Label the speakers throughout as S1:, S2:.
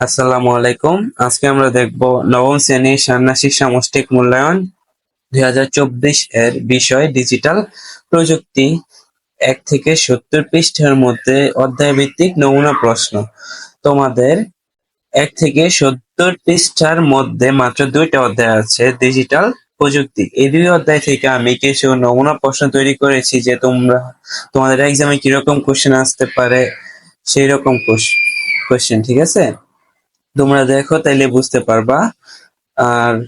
S1: আসসালামু আলাইকুম। আজকে আমরা দেখব নবম শ্রেণির ষান্মাসিক সামষ্টিক মূল্যায়ন দুই হাজার চব্বিশ এর বিষয় ডিজিটাল প্রযুক্তি এক থেকে সত্তর পৃষ্ঠার মধ্যে অধ্যায় ভিত্তিক নমুনা প্রশ্ন। তোমাদের এক থেকে সত্তর পৃষ্ঠার মধ্যে মাত্র দুইটা অধ্যায় আছে, ডিজিটাল প্রযুক্তি। এই দুই অধ্যায় থেকে আমি কিছু নমুনা প্রশ্ন তৈরি করেছি যে তোমরা, তোমাদের এক্সামে কীরকম কোশ্চেন আসতে পারে সেই রকম কোশ্চেন ঠিক আছে? তোমরা দেখো, তাইলে বুঝতে পারবা। আর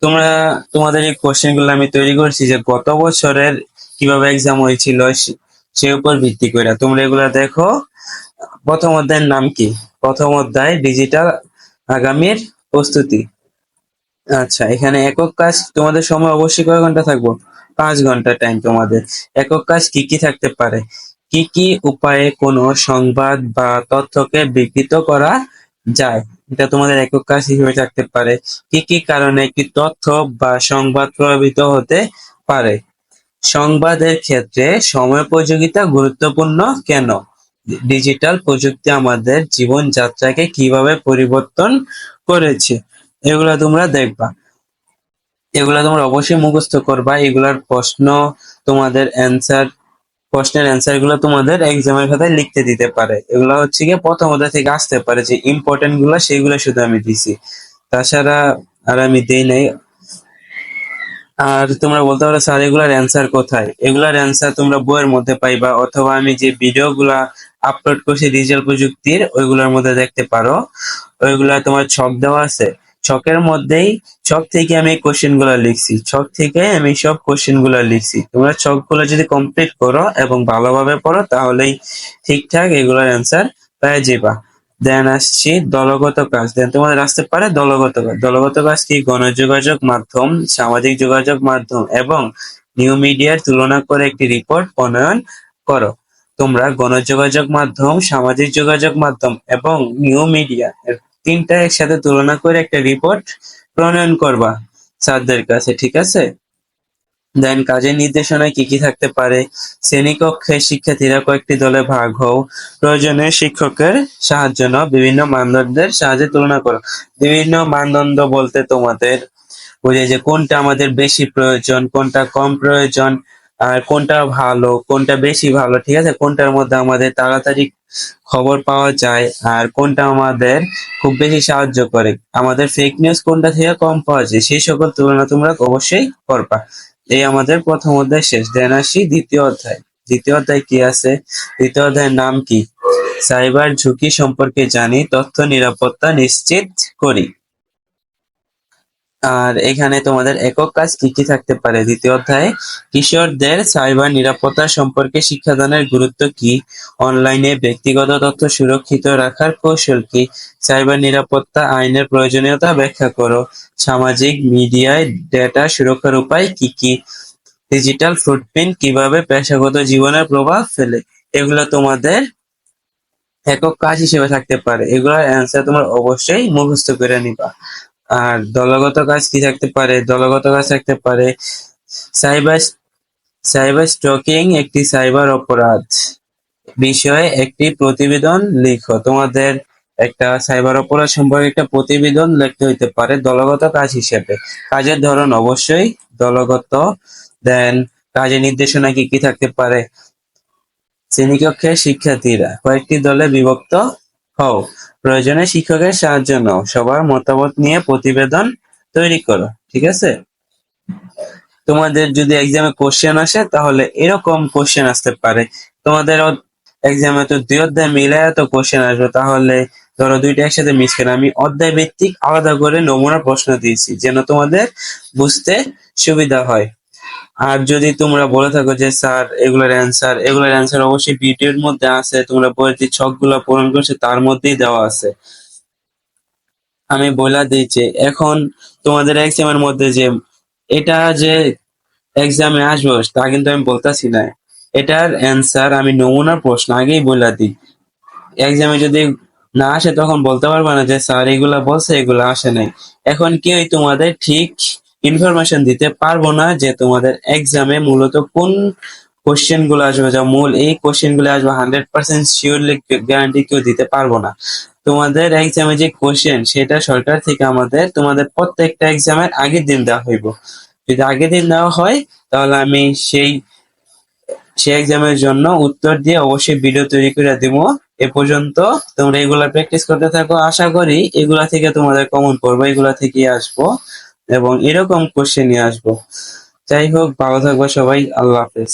S1: তোমরা, তোমাদের এই কোশ্চেনগুলো আমি তৈরি করছি যে গত বছরের কীভাবে এক্সাম হয়েছিল, সে- উপর ভিত্তি করে। তোমরা এগুলা দেখো। প্রথম অধ্যায়ের নাম কি? প্রথম অধ্যায় ডিজিটাল আগামীর প্রস্তুতি। আচ্ছা এখানে একক কাজ তোমাদের সময় অবশ্যই কয় ঘণ্টা থাকব? পাঁচ ঘণ্টা টাইম তোমাদের। একক কাজ কি কি থাকতে পারে? কি কি উপায়ে কোনো সংবাদ বা তথ্যকে বিকৃত করা যায়? এটা তোমাদের একক কাজ হিসেবে থাকতে পারে। কি কি কারণে একটি তথ্য বা সংবাদ প্রভাবিত হতে পারে? সংবাদের ক্ষেত্রে সময় সময়োপযোগিতা গুরুত্বপূর্ণ কেন? ডিজিটাল প্রযুক্তি আমাদের জীবনযাত্রাকে কীভাবে পরিবর্তন করেছে? এগুলা তোমরা দেখবা। এগুলা তোমরা অবশ্যই মুখস্থ করবা। এগুলার প্রশ্ন তোমাদের অ্যান্সার প্রশ্নের অ্যান্সারগুলো তোমাদের এক্সামের খাতায় লিখতে দিতে পারে। এগুলো হচ্ছে গিয়ে প্রথম থেকে আসতে পারে যে ইম্পর্টেন্টগুলো সেইগুলো শুধু আমি দিছি। তাছাড়া আর আমি দেই নাই। আর তোমরা বলতে পারো, স্যার, এগুলার অ্যান্সার কোথায়? এগুলার অ্যান্সার তোমরা বইয়ের মধ্যে পাইবা, অথবা আমি যে ভিডিও গুলা আপলোড করছি ডিজিটাল প্রযুক্তির, ওইগুলোর মধ্যে দেখতে পারো। ওইগুলা তোমার ছক দেওয়া আছে। ছকের মধ্যেই, ছক থেকে আমি কোশ্চেনগুলো লিখছি। ছক থেকে আমি সব কোশ্চেনগুলো লিখছি। তোমরা ছকগুলো যদি কমপ্লিট করো এবং ভালোভাবে পড়ো, তাহলেই ঠিকঠাক এগুলোর অ্যান্সার পেয়ে যাবা। দেন আসছি দলগত কাজ। দেন তোমাদের আসতে পারে দলগত কাজ। দলগত কাজ কি? গণযোগাযোগ মাধ্যম, সামাজিক যোগাযোগ মাধ্যম এবং নিউ মিডিয়ার তুলনা করে একটি রিপোর্ট প্রণয়ন করো। তোমরা গণযোগাযোগ মাধ্যম, সামাজিক যোগাযোগ মাধ্যম এবং নিউ মিডিয়া তিনটা একসাথে তুলনা করে একটা রিপোর্ট প্রণয়ন করবা স্যারদের কাছে, ঠিক আছে? দেন কাজের নির্দেশনায় কি কি থাকতে পারে? শ্রেণীকক্ষে শিক্ষার্থীরা কয়েকটি দলে ভাগ হও। প্রয়োজনে শিক্ষকের সাহায্য নাও। বিভিন্ন মানদণ্ডের সাহায্যে তুলনা করো। বিভিন্ন মানদণ্ড বলতে তোমাদের বুঝে যে কোনটা আমাদের বেশি প্রয়োজন, কোনটা কম প্রয়োজন, আর কোনটা ভালো, কোনটা বেশি ভালো, ঠিক আছে? কোনটার মধ্যে আমাদের তাড়াতাড়ি খবর পাওয়া যায় আর কোনটা আমাদের খুব বেশি সাহায্য করে। আমাদের ফেক নিউজ কোনটা থেকে কম পাওয়া যায়, সেই সকল তুলনা তোমরা অবশ্যই করবা। এই আমাদের প্রথম অধ্যায় শেষ। দেন আসি দ্বিতীয় অধ্যায়। দ্বিতীয় অধ্যায় কি আছে? দ্বিতীয় অধ্যায়ের নাম কি? সাইবার ঝুঁকি সম্পর্কে জানি, তথ্য নিরাপত্তা নিশ্চিত করি। আর এখানে তোমাদের একক কাজ কি কি থাকতে পারে? দ্বিতীয় অধ্যায়ে, কিশোরদের সাইবার নিরাপত্তা সম্পর্কে শিক্ষাদানের গুরুত্ব কি? অনলাইনে ব্যক্তিগত তথ্য সুরক্ষিত রাখার কৌশল কি? সাইবার নিরাপত্তা আইনের প্রয়োজনীয়তা ব্যাখ্যা করো। সামাজিক মিডিয়ায় ডেটা সুরক্ষার উপায় কি কি? ডিজিটাল ফুটপ্রিন্ট কীভাবে পেশাগত জীবনের প্রভাব ফেলে? এগুলো তোমাদের একক কাজ হিসেবে থাকতে পারে। এগুলোর অ্যান্সার তোমরা অবশ্যই মুখস্থ করে নিবা। আর দলগত কাজ কি থাকতে পারে? দলগত কাজ থাকতে পারে সাইবার সাইবার স্টকিং একটি সাইবার অপরাধ। বিষয়ে একটি প্রতিবেদন লিখো। তোমাদের একটা সাইবার অপরাধ সম্পর্কে একটা প্রতিবেদন লিখতে হইতে পারে দলগত কাজ হিসেবে। কাজের ধরন অবশ্যই দলগত। দেন কাজের নির্দেশনা কি কি থাকতে পারে? শ্রেণীকক্ষের শিক্ষার্থীরা কয়েকটি দলে বিভক্ত হও। প্রয়োজনে শিক্ষকের সাহায্য নাও। সবার মতামত নিয়ে প্রতিবেদন তৈরি করো, ঠিক আছে? তোমাদের যদি এক্সামে কোশ্চেন আসে, তাহলে এরকম কোশ্চেন আসতে পারে। তোমাদের এক্সামে তো দুই অধ্যায় মিলে তো কোশ্চেন আসবে, তাহলে ধরো দুইটা একসাথে মিস করে। আমি অধ্যায় ভিত্তিক আলাদা করে নমুনা প্রশ্ন দিয়েছি, যেন তোমাদের বুঝতে সুবিধা হয়। আর যদি তোমরা বলে থাকো যে, স্যার, এগুলোর অ্যান্সার এগুলোর অ্যান্সার অবশ্যই ভিডিওর মধ্যে আছে। তোমরা বইয়ের যে ছকগুলো পূরণ করছে, তার মধ্যেই দেওয়া আছে। আমি বলে যে এখন তোমাদের এক্সামের মধ্যে যে, এটা যে এক্সামে আসব, তা কিন্তু আমি বলতাছি না। এটার অ্যান্সার আমি নমুনার প্রশ্ন আগেই বলে দিই। এক্সামে যদি না আসে, তখন বলতে পারবে না যে, স্যার, এগুলা বলছে, এগুলা আসে নাই। এখন কেউই তোমাদের ঠিক ইনফরমেশন দিতে পারব না যে তোমাদের এক্সামে মূলত কোন কোশ্চেনগুলো আসবে, যা মূল এই কোশ্চেনগুলো আসবে হান্ড্রেড পার্সেন্ট শিওরলি গ্যারান্টি কেউ দিতে পারব না। তোমাদের এক্সামে যে কোশ্চেন সেটা সরকার থেকে আমাদের, তোমাদের প্রত্যেকটা এক্সামের আগের দিন দেওয়া হইব। যদি আগের দিন দেওয়া হয়, তাহলে আমি সেই সেই এক্সামের জন্য উত্তর দিয়ে অবশ্যই ভিডিও তৈরি করে দিব। এ পর্যন্ত তোমরা এগুলা প্র্যাকটিস করতে থাকো। আশা করি এগুলা থেকে তোমাদের কমন পড়বে এগুলা থেকেই আসব। এবং এরকম কোশ্চেন নিয়ে আসব। যাই হোক ভালো থাকব সবাই আল্লাহ হাফেজ।